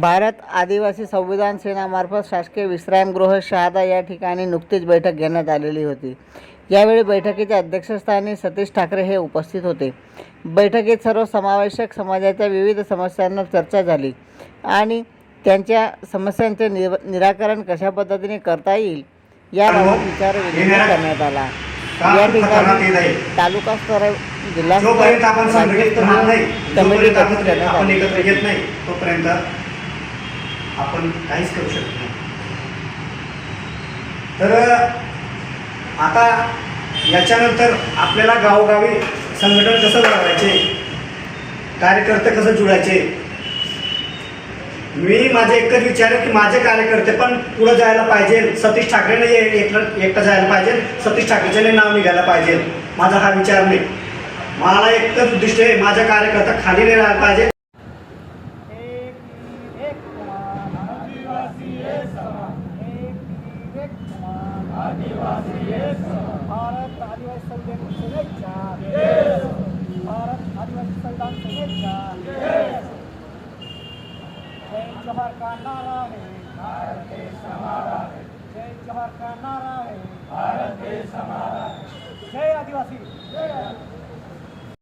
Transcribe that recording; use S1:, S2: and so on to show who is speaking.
S1: भारत आदिवासी संविधान सेनामार्फत शासकीय विश्रामगृह शहादा या ठिकाणी नुकतीच बैठक घेण्यात आलेली होती. यावेळी बैठकीच्या अध्यक्षस्थानी सतीश ठाकरे हे उपस्थित होते. बैठकीत सर्व समावेशक समाजाच्या विविध समस्यांवर चर्चा झाली आणि त्यांच्या समस्यांचे निर निराकरण कशा पद्धतीने करता येईल याबाबत विचार करण्यात आला. या ठिकाणी तालुका स्तरा जिल्हा
S2: जोपर्यंत आपण संघटित नाही
S1: कमिटी
S2: जोपर्यंत
S1: गठीत करण्यात
S2: आपण
S1: आली.
S2: एकत्र येत नाही तोपर्यंत आपण काहीच करू शकत नाही. तर आता याच्यानंतर आपल्याला गावोगावी संघटन कसं वाढवायचे कार्यकर्ते कसं जुळायचे? मी माझे एकच विचार आहे की माझे कार्यकर्ते पण पुढे जायला पाहिजे. सतीश ठाकरेने ये- एकटं एकटं जायला पाहिजे. सतीश ठाकरेचे नाव निघायला पाहिजे. माझा हा विचार नाही. मला एकच उद्दिष्ट आहे माझ्या कार्यकर्ता खाली नाही राहायला पाहिजे.
S3: भारत आदिवासी संघटन सेनेच्या भारत आदिवासी संविधान सेनेच्या जय जवाहर का नारा है. जय जवाहर का नारा है. जय आदिवासी.